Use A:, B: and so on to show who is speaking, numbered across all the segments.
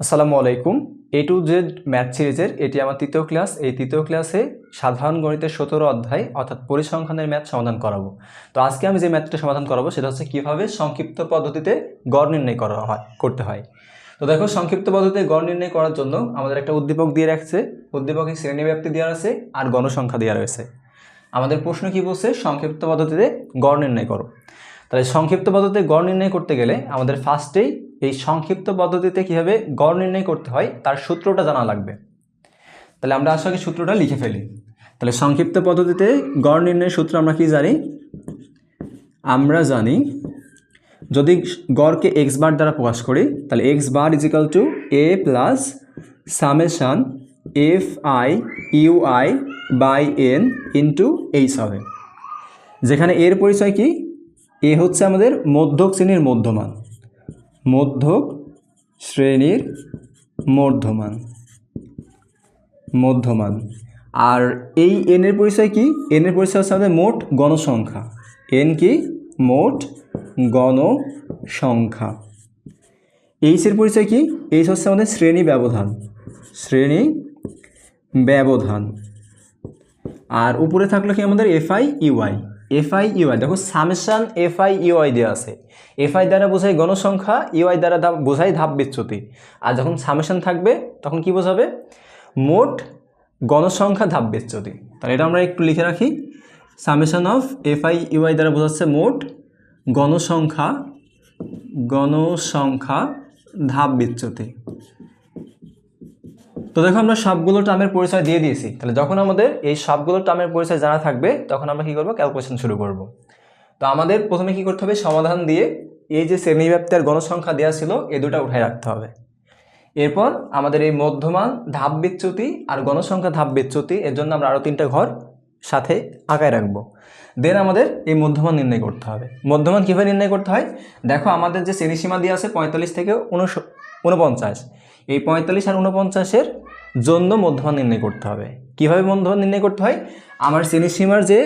A: আসসালামু আলাইকুম। এ to Z math সিরিজের এটি আমার তৃতীয় ক্লাস এই তৃতীয় ক্লাসে সাধারণ গণিতের সতেরো অধ্যায় অর্থাৎ পরিসংখ্যানের ম্যাথ সমাধান করাবো। তো আজকে আমি যে ম্যাথটা সমাধান করাবো সেটা হচ্ছে কীভাবে সংক্ষিপ্ত পদ্ধতিতে গড় নির্ণয় করা হয়, করতে হয়। তো দেখো, সংক্ষিপ্ত পদ্ধতিতে গড় নির্ণয় করার জন্য আমাদের একটা উদ্দীপক দিয়ে রাখছে। উদ্দীপকে শ্রেণীব্যাপ্তি দেওয়া আছে আর গণসংখ্যা দেওয়া রয়েছে। আমাদের প্রশ্ন কী বলছে? সংক্ষিপ্ত পদ্ধতিতে গড় নির্ণয় করো। তাহলে সংক্ষিপ্ত পদ্ধতিতে গড় নির্ণয় করতে গেলে আমাদের ফার্স্টেই এই সংক্ষিপ্ত পদ্ধতিতে কীভাবে গড় নির্ণয় করতে হয়, তার সূত্রটা জানা লাগবে। তাহলে আমরা আসলে সূত্রটা লিখে ফেলি। তাহলে সংক্ষিপ্ত পদ্ধতিতে গড় নির্ণয়ের সূত্র আমরা কি জানি? আমরা জানি যদি গড়কে এক্স বার দ্বারা প্রকাশ করি, তাহলে X bar equal to A plus summation F I U I by N into H হবে। যেখানে এর পরিচয় কি? এ হচ্ছে আমাদের মধ্যক শ্রেণির মধ্যমান। মধ্যক শ্রেণির মধ্যমান। মধ্যমান। আর এই এনের পরিচয় কি? এনের পরিচয় হচ্ছে আমাদের মোট গণসংখ্যা। এন কি? মোট গণসংখ্যা। এইচের পরিচয় কি? এইচ হচ্ছে আমাদের শ্রেণি ব্যবধান। শ্রেণি ব্যবধান। আর উপরে থাকল কি আমাদের এফআই ইউআই এফআই ইউআই দেখো সামেশান এফআই ইউআই দেওয়া আছে। এফআই দ্বারা বোঝায় গণসংখ্যা ইউআই দ্বারা ধাপ, বোঝায় ধাপ বিচ্যুতি। আর যখন সামেশান থাকবে, তখন কি বোঝাবে? মোট গণসংখ্যা ধাপ বিচ্যুতি। তাহলে এটা আমরা একটু লিখে রাখি। সামেশান অফ এফআই ইউআই দ্বারা বোঝাচ্ছে মোট গণসংখ্যা গণসংখ্যা ধাপ বিচ্যুতি। তো দেখো আমরা সবগুলো টার্মের পরিচয় দিয়ে দিয়েছি। তাহলে যখন আমাদের এই সবগুলো টার্মের পরিচয় জানা থাকবে, তখন আমরা কী করব? ক্যালকুলেশন শুরু করব। তো আমাদের প্রথমে কি করতে হবে? সমাধান দিয়ে এই যে শ্রেণীব্যাপ্তি আর গণসংখ্যা দেওয়া ছিল, এ দুটা উঠায় রাখতে হবে। এরপর আমাদের এই মধ্যমান ধাপ বিচ্যুতি আর গণসংখ্যা ধাপ বিচ্যুতি, এর জন্য আমরা আরও তিনটা ঘর সাথে আঁকায় রাখব। দেন আমাদের এই মধ্যমান নির্ণয় করতে হবে। মধ্যমান কীভাবে নির্ণয় করতে হয়? দেখো আমাদের যে শ্রেণীসীমা দিয়ে আছে পঁয়তাল্লিশ থেকে উনশ, উনপঞ্চাশ। এই পঁয়তাল্লিশ আর উনপঞ্চাশের জন্য মধ্যমান নির্ণয় করতে হবে। কীভাবে মধ্যমান নির্ণয় করতে হয়? আমার শ্রেণীসীমার যে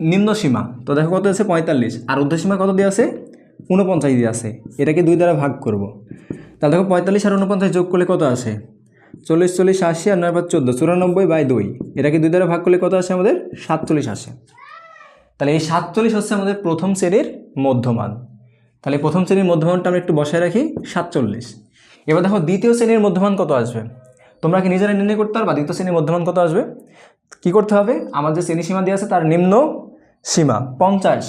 A: নিম্ন সীমা, তো দেখো কত আছে পঁয়তাল্লিশ, আর ঊর্ধ্বসীমা কত দিয়ে আছে? উনপঞ্চাশ দিয়ে আছে। এটাকে দুই দ্বারা ভাগ করব। তাহলে দেখো পঁয়তাল্লিশ আর উনপঞ্চাশ যোগ করলে কত আসে? চল্লিশ চল্লিশ, আশি, আর নয়, পাঁচ, চোদ্দ, চুরানব্বই বাই দুই। এটাকে দুই দ্বারা ভাগ করলে কত আসে আমাদের? সাতচল্লিশ আসে। তাহলে এই সাতচল্লিশ হচ্ছে আমাদের প্রথম শ্রেণির মধ্যমান। তাহলে প্রথম শ্রেণির মধ্যমানটা আমরা একটু বসায় রাখি, সাতচল্লিশ। এবার দেখো দ্বিতীয় শ্রেণির মধ্যমান কত আসবে? তোমরা কি নিজেরা নির্ণয় করতে পারবা? দ্বিতীয় শ্রেণির মধ্যমান কত আসবে? কি করতে হবে? আমার যে শ্রেণি সীমা দিয়ে আছে তার নিম্ন সীমা পঞ্চাশ।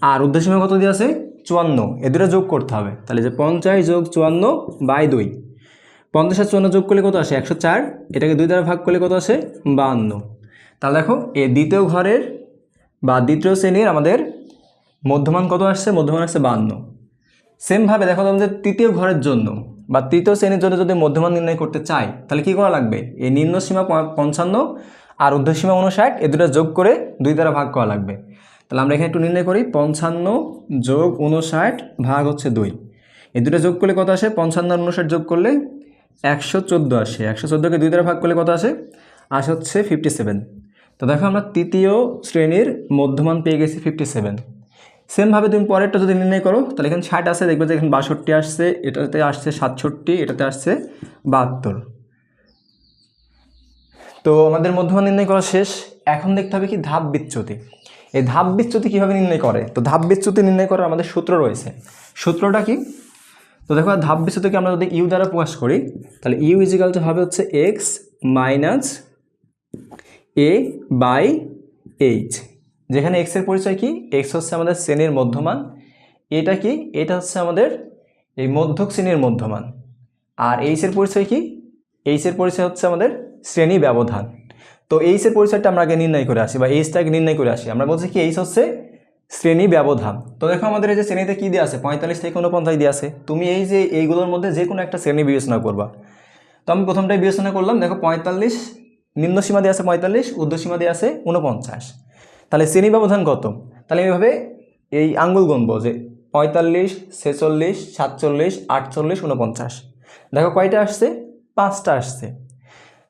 A: আর ঊর্ধ্বসীমা কত দিয়ে আছে? চুয়ান্ন। এ দুটো যোগ করতে হবে। তাহলে যে পঞ্চাশ যোগ চুয়ান্ন বাই দুই। পঞ্চাশ আর চুয়ান্ন যোগ করলে কত আসে? একশো চার। এটাকে দুই দ্বারা ভাগ করলে কত আসে? বাহান্ন। তাহলে দেখো এই দ্বিতীয় ঘরের বা দ্বিতীয় শ্রেণির আমাদের মধ্যমান কত আসছে? মধ্যমান আসছে বাহান্ন। সেমভাবে দেখো তোমাদের তৃতীয় ঘরের জন্য বা তৃতীয় শ্রেণির জন্য যদি মধ্যমান নির্ণয় করতে চাই, তাহলে কি করা লাগবে? এই নিম্ন সীমা পঞ্চান্ন আর ঊর্ধ্বসীমা উনষাট এ দুটো যোগ করে দুই দ্বারা ভাগ করা লাগবে। তাহলে আমরা এখানে একটু নির্ণয় করি, পঞ্চান্ন যোগ উনষাট ভাগ হচ্ছে দুই। এই দুটো যোগ করলে কত আসে? পঞ্চান্ন আর উনষাট যোগ করলে একশো চোদ্দ আসে। একশো চোদ্দোকে দুই দ্বারা ভাগ করলে কত আসে? আসে হচ্ছে ফিফটি সেভেন তো দেখো আমরা তৃতীয় শ্রেণির মধ্যমান পেয়ে গেছি ফিফটি সেভেন সেমভাবে তুমি পরেরটা যদি নির্ণয় করো, তাহলে এখানে ষাট আসে দেখবে যে এখানে বাষট্টি আসছে, এটাতে আসছে সাতষট্টি, এটাতে আসছে বাহাত্তর। তো আমাদের মধ্যমান নির্ণয় করা শেষ। এখন দেখতে হবে কি ধাপ বিচ্যুতি। এই ধাপ বিচ্যুতি কীভাবে নির্ণয় করে? তো ধাপ বিচ্যুতি নির্ণয় করার আমাদের সূত্র রয়েছে। সূত্রটা কি? তো দেখো ধাপ বিচ্যুতিকে আমরা যদি ইউ দ্বারা প্রকাশ করি, তাহলে ইউ ইজিক্যাল টু হবে হচ্ছে X minus A by H যেখানে এক্সের পরিচয় কি? এক্স হচ্ছে আমাদের শ্রেণির মধ্যমান। এটা কি? এটা হচ্ছে আমাদের এই মধ্যক শ্রেণির মধ্যমান। আর এইচের পরিচয় কি? এইচের পরিচয় হচ্ছে আমাদের শ্রেণি ব্যবধান। তো এইচের পরিচয়টা আমরা আগে নির্ণয় করে আসি, বা এইচটাকে নির্ণয় করে আসি। আমরা বলছি কি এইচ হচ্ছে শ্রেণি ব্যবধান। তো দেখো আমাদের এই যে শ্রেণীতে কী দিয়ে আছে? পঁয়তাল্লিশ থেকে উনপঞ্চাশ দিয়ে আছে। তুমি এই যে এইগুলোর মধ্যে যে কোনো একটা শ্রেণি বিবেচনা করবা। তো আমি প্রথমটাই বিবেচনা করলাম। দেখো পঁয়তাল্লিশ, নিম্নসীমা দিয়ে আছে পঁয়তাল্লিশ, ঊর্ধ্বসীমা দিয়ে আছে উনপঞ্চাশ তাহলে শ্রেণি ব্যবধান কত? তাহলে এইভাবে এই আঙ্গুল গুনবো যে পঁয়তাল্লিশ, ছেচল্লিশ, সাতচল্লিশ, আটচল্লিশ উনপঞ্চাশ দেখো কয়টা আসছে? পাঁচটা আসছে।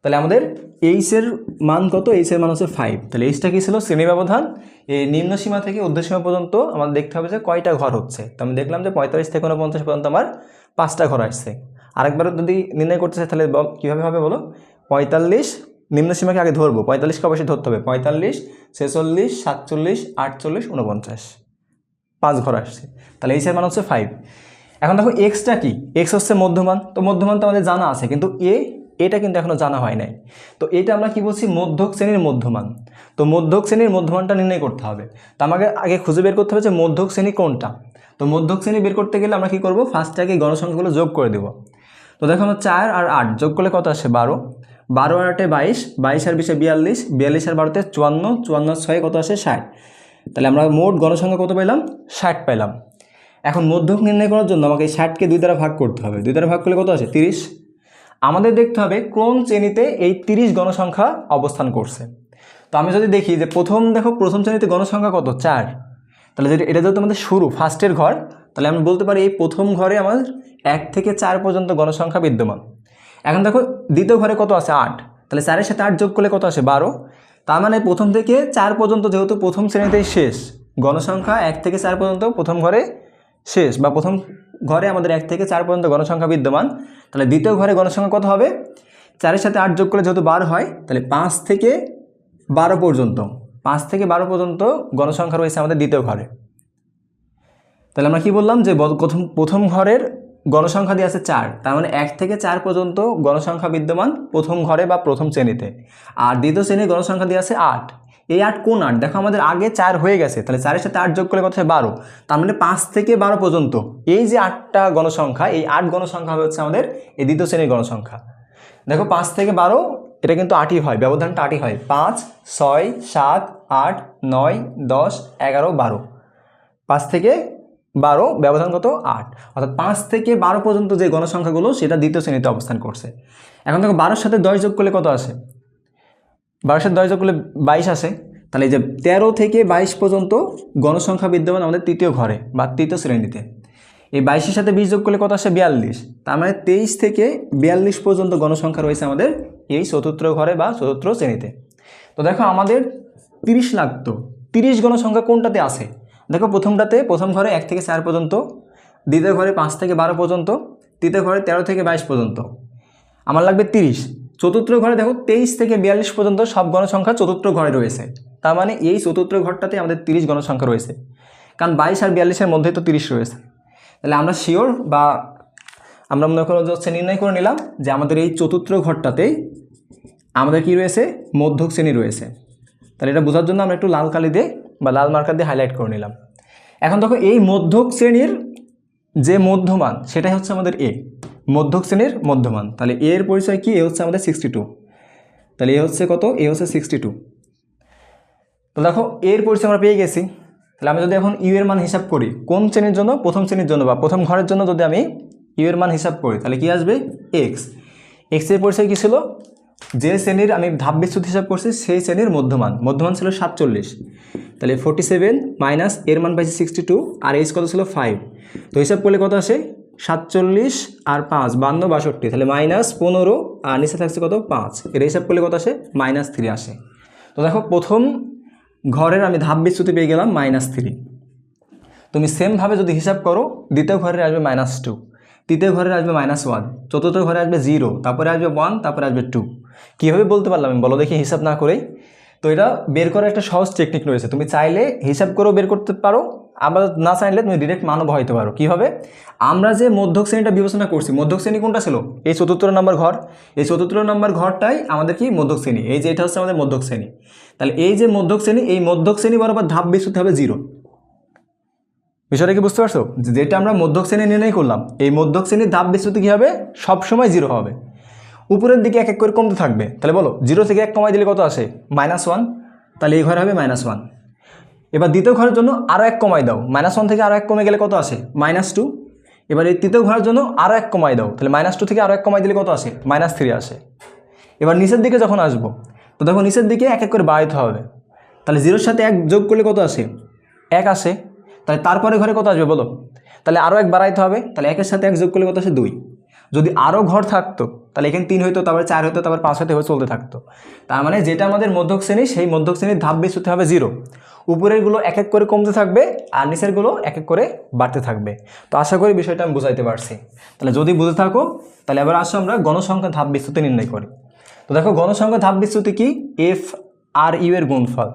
A: তাহলে আমাদের এইচের মান কত? এইচের মান হচ্ছে ফাইভ তাহলে এইচটা কী ছিল? শ্রেণি ব্যবধান। এই নিম্ন সীমা থেকে উর্ধ্বসীমা পর্যন্ত আমাদের দেখতে হবে যে কয়টা ঘর হচ্ছে। তো আমি দেখলাম যে পঁয়তাল্লিশ থেকে উনপঞ্চাশ পর্যন্ত আমার পাঁচটা ঘর আসছে। আরেকবার যদি নির্ণয় করতে চাই তাহলে কীভাবে হবে বলো? পঁয়তাল্লিশ নিম্ন সীমাকে আগে ধরবো, পঁয়তাল্লিশকে অবশ্যই ধরতে হবে, পঁয়তাল্লিশ, ছেচল্লিশ, সাতচল্লিশ, আটচল্লিশ উনপঞ্চাশ পাঁচ ঘর আসছে। তাহলে এইচের মান হচ্ছে ফাইভ এখন দেখো এক্সটা কি? এক্স হচ্ছে মধ্যমান। তো মধ্যমান তো আমাদের জানা আছে, কিন্তু এ এটা কিন্তু এখনও জানা হয় নাই। তো এটা আমরা কি বলছি? মধ্যক শ্রেণির মধ্যমান। তো মধ্যক শ্রেণির মধ্যমানটা নির্ণয় করতে হবে। তো আমাকে আগে খুঁজে বের করতে হবে যে মধ্যক শ্রেণি কোনটা। তো মধ্যক শ্রেণি বের করতে গেলে আমরা কি করব? ফার্স্টে আগে গণসংখ্যাগুলো যোগ করে দেব। তো দেখো আমরা চার আর আট যোগ করলে কত আসে? বারো। বারো আটে বাইশ বাইশ আর বিশে বিয়াল্লিশ বিয়াল্লিশ আর বারোতে চুয়ান্ন চুয়ান্ন ছয়ে কত আসে? ষাট। তাহলে আমরা মোট গণসংখ্যা কত পেলাম ষাট পেলাম এখন মধ্যক নির্ণয় করার জন্য আমাকে ষাটকে দুই দ্বারা ভাগ করতে হবে। দুই দ্বারা ভাগ করলে কত আছে তিরিশ। আমাদের দেখতে হবে কোন শ্রেণীতে এই তিরিশ গণসংখ্যা অবস্থান করছে। তো আমি যদি দেখি যে প্রথম, দেখো, প্রথম শ্রেণীতে গণসংখ্যা কত? চার। তাহলে যদি এটা যেহেতু আমাদের শুরু ফার্স্টের ঘর, তাহলে আমি বলতে পারি এই প্রথম ঘরে আমার এক থেকে চার পর্যন্ত গণসংখ্যা বিদ্যমান। এখন দেখো দ্বিতীয় ঘরে কত আছে? আট। তাহলে চারের সাথে আট যোগ করলে কত আসে? বারো। তার মানে প্রথম থেকে চার পর্যন্ত যেহেতু প্রথম শ্রেণীতেই শেষ, গণসংখ্যা এক থেকে চার পর্যন্ত প্রথম ঘরে শেষ বা প্রথম ঘরে আমাদের এক থেকে চার পর্যন্ত গণসংখ্যা বিদ্যমান, তাহলে দ্বিতীয় ঘরে গণসংখ্যা কত হবে? চারের সাথে আট যোগ করলে যেহেতু বারো হয়, তাহলে পাঁচ থেকে বারো পর্যন্ত, পাঁচ থেকে বারো পর্যন্ত গণসংখ্যা রয়েছে আমাদের দ্বিতীয় ঘরে। তাহলে আমরা কি বললাম যে প্রথম প্রথম ঘরের গণসংখ্যা দিয়ে আছে চার। তার মানে এক থেকে চার পর্যন্ত গণসংখ্যা বিদ্যমান প্রথম ঘরে বা প্রথম শ্রেণীতে। আর দ্বিতীয় শ্রেণির গণসংখ্যা দিয়ে আছে আট। এই আট কোন আট? দেখো আমাদের আগে চার হয়ে গেছে। তাহলে চারের সাথে আট যোগ করলে কত হয়? বারো। তার মানে পাঁচ থেকে বারো পর্যন্ত এই যে আটটা গণসংখ্যা, এই আট গণসংখ্যা হচ্ছে আমাদের এই দ্বিতীয় শ্রেণির গণসংখ্যা। দেখো পাঁচ থেকে বারো, এটা কিন্তু আটই হয়, ব্যবধানটা আটই হয়। পাঁচ, ছয়, সাত, আট, নয়, দশ, এগারো, বারো। পাঁচ থেকে বারো, ব্যবধান কত? আট। অর্থাৎ পাঁচ থেকে বারো পর্যন্ত যে গণসংখ্যাগুলো, সেটা দ্বিতীয় শ্রেণীতে অবস্থান করছে। এখন দেখো, বারোর সাথে দশ যোগ করলে কত আসে? বারোর সাথে দশ যোগ করলে বাইশ আসে। তাহলে এই যে তেরো থেকে বাইশ পর্যন্ত গণসংখ্যা বিদ্যমান আমাদের তৃতীয় ঘরে বা তৃতীয় শ্রেণীতে। এই বাইশের সাথে বিশ যোগ করলে কত আসে? বিয়াল্লিশ। তার মানে তেইশ থেকে বিয়াল্লিশ পর্যন্ত গণসংখ্যা রয়েছে আমাদের এই চতুর্থ ঘরে বা চতুর্থ শ্রেণীতে। তো দেখো, আমাদের তিরিশ লাগতো। তিরিশ গণসংখ্যা কোনটাতে আছে দেখো প্রথমটাতে প্রথম ঘরে এক থেকে চার পর্যন্ত, দ্বিতীয় ঘরে পাঁচ থেকে বারো পর্যন্ত, তৃতীয় ঘরে তেরো থেকে বাইশ পর্যন্ত। আমার লাগবে তিরিশ। চতুর্থ ঘরে দেখো তেইশ থেকে বিয়াল্লিশ পর্যন্ত সব গণসংখ্যা চতুর্থ ঘরে রয়েছে। তার মানে এই চতুর্থ ঘরটাতে আমাদের তিরিশ গণসংখ্যা রয়েছে। কারণ বাইশ আর বিয়াল্লিশের মধ্যেই তো তিরিশ রয়েছে। তাহলে আমরা শিওর বা আমরা মনে করো হচ্ছে নির্ণয় করে নিলাম যে আমাদের এই চতুর্থ ঘরটাতেই আমাদের কি রয়েছে? মধ্যক শ্রেণি রয়েছে। তাহলে এটা বোঝার জন্য আমরা একটু লাল কালি দিয়ে বা লাল মার্কার দিয়ে হাইলাইট করে নিলাম। এখন দেখো এই মধ্যক শ্রেণির যে মধ্যমান, সেটাই হচ্ছে আমাদের এ মধ্যক শ্রেণির মধ্যমান। তাহলে এ এর পরিচয় কি? এ হচ্ছে আমাদের সিক্সটি টু তাহলে এ হচ্ছে কত? এ হচ্ছে সিক্সটি টু তো দেখো এর পরিচয় আমরা পেয়ে গেছি। তাহলে আমি যদি এখন ইউ এর মান হিসাব করি, কোন শ্রেণির জন্য? প্রথম শ্রেণির জন্য বা প্রথম ঘরের জন্য যদি আমি ইউ এর মান হিসাব করি, তাহলে কি আসবে? এক্স এক্সের পরিচয় কী ছিল? যে শ্রেণির আমি ধাপ বিচ্যুত হিসাব করছি, সেই শ্রেণির মধ্যমান। মধ্যমান ছিল সাতচল্লিশ। তাহলে ফোর্টি সেভেন মাইনাস এর মান পাইছি সিক্সটি টু আর এইচ কত ছিল ফাইভ তো হিসাব করলে কত আসে? সাতচল্লিশ আর পাঁচ, বান্ন, বাষট্টি। তাহলে মাইনাস পনেরো, আর নিচে থাকছে কত? পাঁচ। এর হিসাব করলে কত আসে? মাইনাস থ্রি আসে। তো দেখো, প্রথম ঘরের আমি ধাপ বিচ্যুতি পেয়ে গেলাম মাইনাস থ্রি তুমি সেমভাবে যদি হিসাব করো, দ্বিতীয় ঘরে আসবে মাইনাস টু তৃতীয় ঘরে আসবে মাইনাস ওয়ান চতুর্থ ঘরে আসবে জিরো তারপরে আসবে ওয়ান তারপরে আসবে টু কীভাবে বলতে পারলাম আমি? বলো দেখি, হিসাব না করেই। তো এটা বের করার একটা সহজ টেকনিক রয়েছে। তুমি চাইলে হিসাব করেও বের করতে পারো, আবার না চাইলে তুমি ডিরেক্ট মানব বহাইতে পারো। কীভাবে? আমরা যে মধ্যক শ্রেণীটা বিবেচনা করছি, মধ্যক শ্রেণি কোনটা ছিল? এই চতুর্থ নম্বর ঘর। এই চতুর্থ নম্বর ঘরটাই আমাদের কি? মধ্যক শ্রেণি। এই যে এটা হচ্ছে আমাদের মধ্যক শ্রেণি। তাহলে এই যে মধ্যক শ্রেণি, এই মধ্যক শ্রেণি বরাবর ধাপ বিচ্যুতি হবে জিরো বিষয়টা কি বুঝতে পারছ? যেটা আমরা মধ্যক শ্রেণি নির্ণয় করলাম, এই মধ্যক শ্রেণির ধাপ বিচ্যুতি কী হবে? সবসময় জিরো হবে। উপরের দিকে এক এক করে কমতে থাকবে। তাহলে বলো জিরো থেকে এক কমাই দিলে কত আসে? মাইনাস ওয়ান তাহলে এই ঘরে হবে মাইনাস ওয়ান এবার দ্বিতীয় ঘরের জন্য আরও এক কমাই দাও। মাইনাস ওয়ান থেকে আরও এক কমে গেলে কত আসে? মাইনাস টু এবার এই তৃতীয় ঘরের জন্য আরও এক কমাই দাও। তাহলে মাইনাস টু থেকে আরও এক কমাই দিলে কত আসে? মাইনাস থ্রি আসে। এবার নিচের দিকে যখন আসব, তো দেখো নিচের দিকে এক এক করে বাড়াইতে হবে। তাহলে জিরোর সাথে এক যোগ করলে কত আসে? এক আসে। তাহলে তারপরে ঘরে কত আসবে বলো? তাহলে আরও এক বাড়াইতে হবে। তাহলে একের সাথে এক যোগ করলে কত আসে? দুই। যদি আরও ঘর থাকতো, তাহলে এখানে তিন হইতো, তারপরে চার হইতো, তারপর পাঁচ হইতো, এভাবে চলতে থাকতো। তার মানে যেটা আমাদের মধ্যক শ্রেণি, সেই মধ্যক শ্রেণির ধাপ বিচ্যুতি হবে জিরো উপরেরগুলো এক এক করে কমতে থাকবে, আর নিচেরগুলো এক এক করে বাড়তে থাকবে। তো আশা করি বিষয়টা আমি বুঝাইতে পারছি। তাহলে যদি বুঝে থাকো, তাহলে এবার আসো আমরা গণসংখ্যা ধাপ বিচ্যুতি নির্ণয় করি। তো দেখো, গণসংখ্যা ধাপ বিস্তুতি কি? এফ আর ইউ এর গুণফল।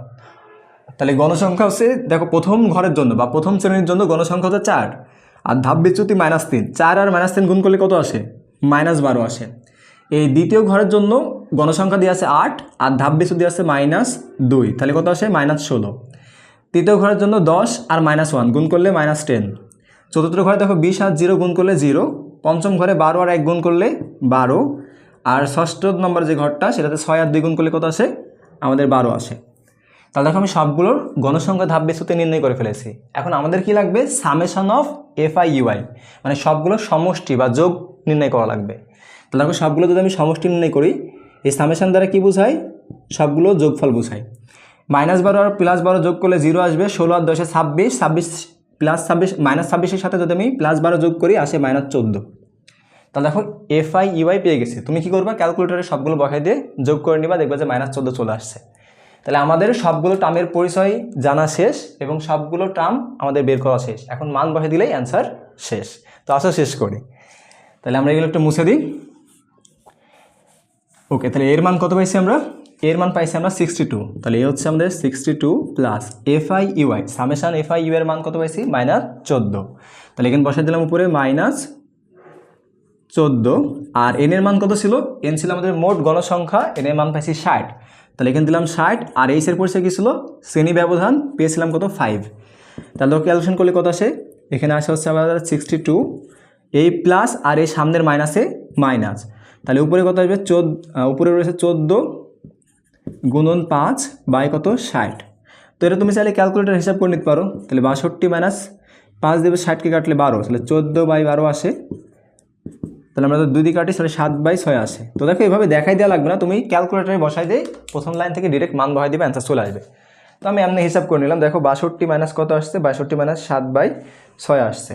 A: তাহলে গণসংখ্যা হচ্ছে, দেখো প্রথম ঘরের জন্য বা প্রথম শ্রেণির জন্য গণসংখ্যা হচ্ছে চার। আর ধাপ বিচ্যুতি মাইনাস তিন। চার আর মাইনাস তিন গুণ করলে কত আসে? মাইনাস বারো আসে। এই দ্বিতীয় ঘরের জন্য গণসংখ্যা দিয়ে আছে আট আর ধাপ বিচ্যুতি আছে মাইনাস দুই। তাহলে কত আসে? মাইনাস ষোলো। তৃতীয় ঘরের জন্য দশ আর মাইনাস ওয়ান গুণ করলে মাইনাস টেন চতুর্থ ঘরে দেখো বিশ আর জিরো গুণ করলে জিরো। পঞ্চম ঘরে বারো আর এক গুণ করলে বারো। আর ষষ্ঠ নম্বর যে ঘরটা, সেটাতে ছয় আর দুই গুণ করলে কত আসে? আমাদের বারো আসে। তাহলে দেখো আমি সবগুলোর গণসংখ্যা ধাপ বিচ্যুতি নির্ণয় করে ফেলেছি। এখন আমাদের কি লাগবে? Summation of F I U I মানে সবগুলো সমষ্টি বা যোগ নির্ণয় করা লাগবে। তাহলে দেখো সবগুলো যদি আমি সমষ্টি নির্ণয় করি, এই সামেশন দ্বারা কি বোঝায়? সবগুলো যোগফল বোঝায়। মাইনাস বারো আর প্লাস বারো যোগ করলে জিরো আসবে, ষোলো আর দশে ছাব্বিশ ছাব্বিশ প্লাস ছাব্বিশ মাইনাস ছাব্বিশের সাথে যদি আমি প্লাস বারো যোগ করি, আসে মাইনাস চোদ্দ। তাহলে দেখো এফ আই ইউআই পেয়ে গেছে। তুমি কি করবা? ক্যালকুলেটরে সবগুলো বসাই দিয়ে যোগ করে নিবা, দেখবা যে মাইনাস চোদ্দ চলে আসছে। তাহলে আমাদের সবগুলো টার্মের পরিচয় জানা শেষ এবং সবগুলো টার্ম আমাদের বের করা শেষ। এখন মান বসে দিলেই অ্যান্সার শেষ। তো আসো শেষ করি। তাহলে আমরা এগুলো একটু মুছে দিই। ওকে তাহলে এর মান কত পাইছি আমরা? এর মান পাইছি আমরা সিক্সটি টু তাহলে এ হচ্ছে আমাদের sixty two plus F I U I summation F I U এর মান কত পাইছি? মাইনাস চোদ্দ। তাহলে এখানে বসাই দিলাম উপরে মাইনাস চোদ্দ। আর এন এর মান কত ছিল? এন ছিল আমাদের মোট গণসংখ্যা এন এর মান পাইছি ষাট। তাহলে এখানে দিলাম ষাট, আর এইচ এর পরিচয় কী ছিল? শ্রেণি ব্যবধান পেয়েছিলাম কত? ফাইভ তাহলে ক্যালকুলেশন করলে কত আসে? এখানে আসে হচ্ছে আমাদের সিক্সটি টু এই প্লাস আর এই সামনের মাইনাসে মাইনাস তাহলে উপরে কত আসবে? চোদ্দ উপরে রয়েছে চোদ্দ গুণন পাঁচ বাই কত? ষাট। তো এটা তুমি চাইলে ক্যালকুলেটার হিসাব করে নিতে পারো। তাহলে বাষট্টি মাইনাস পাঁচ দেবে ষাটকে কাটলে বারো, তাহলে চোদ্দ বাই বারো আসে তাহলে আমরা দুই দিকে কাটি, তাহলে সাত বাই ছয় আসে। তো দেখো, এভাবে দেখাই দেওয়া লাগবে না। তুমি ক্যালকুলেটারে বসাই দিয়ে প্রথম লাইন থেকে ডিরেক্ট মান বসাই দিবে অ্যান্সার চলে আসবে। তো আমি এমনি হিসাব করে নিলাম। দেখো, বাষট্টি মাইনাস কত আসছে? বাষট্টি মাইনাস সাত বাই ছয় আসছে।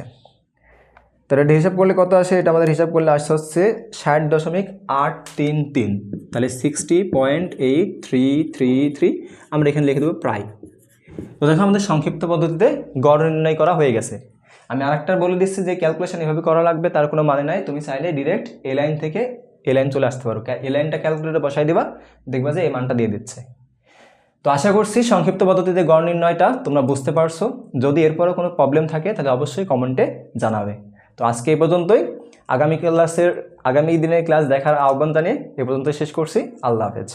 A: তাহলে এটা হিসাব করলে কত আসে? এটা আমাদের হিসাব করলে আসছে হচ্ছে ষাট দশমিক আট তিন তিন। তাহলে sixty point eight three three three আমরা এখানে লিখে দেবো প্রায়। তো দেখো, আমাদের সংক্ষিপ্ত পদ্ধতিতে গড় নির্ণয় করা হয়ে গেছে। আমি আরেকটা বলে দিচ্ছি যে ক্যালকুলেশন এভাবে করা লাগবে, তার কোনো মানে নাই। তুমি চাইলে ডিরেক্ট এ লাইন থেকে এ লাইন চলে আসতে পারো। এ লাইনটা ক্যালকুলেটরে বসাই দিবা, দেখবা যে এই মানটা দিয়ে দিচ্ছে। তো আশা করছি সংক্ষিপ্ত পদ্ধতিতে গড় নির্ণয়টা তোমরা বুঝতে পারছ। যদি এরপরও কোনো প্রবলেম থাকে, তাহলে অবশ্যই কমেন্টে জানাবে। তো আজকে এই পর্যন্তই। আগামী ক্লাসের আগামী দিনের ক্লাস দেখার আহ্বান জানিয়ে এ পর্যন্ত শেষ করছি। আল্লাহ হাফেজ।